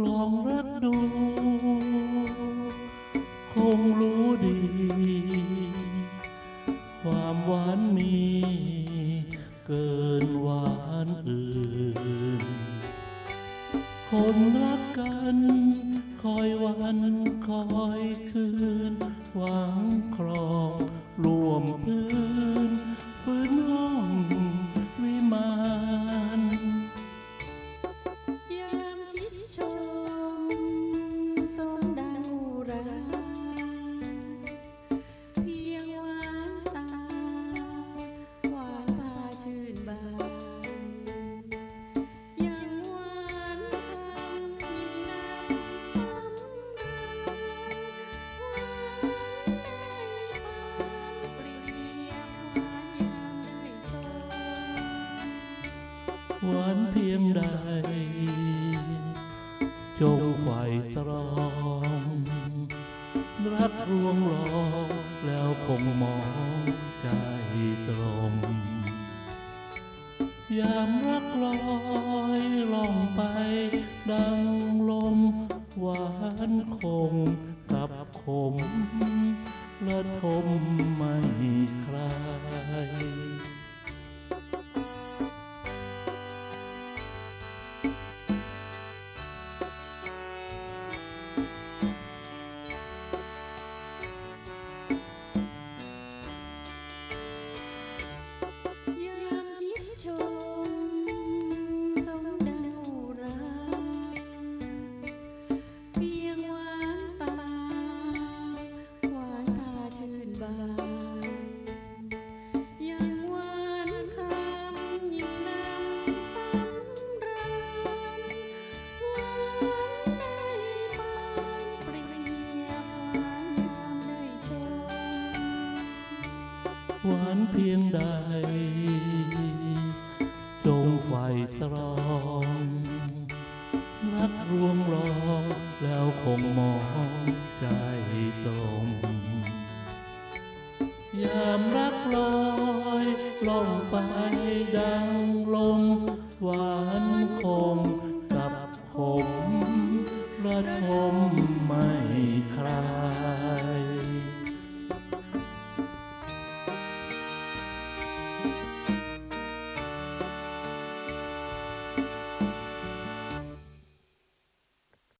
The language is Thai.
ลองรักดู คงรู้ดี ความหวานมี เกินหวานอื่น คนรักกัน คอยวันคอยคืน หวานเพียงใด จงไขว่ตรอง รักรวงรอแล้วคงมองใจตรมยามรักลอยล่องไป ดังลม หวานคงกับขมระทมไม่คลาย หวานเพียงใด จงไฟตรองรักรวงรอแล้วคงมองใจตรงยามรักลอยล่องไปดังลมว่า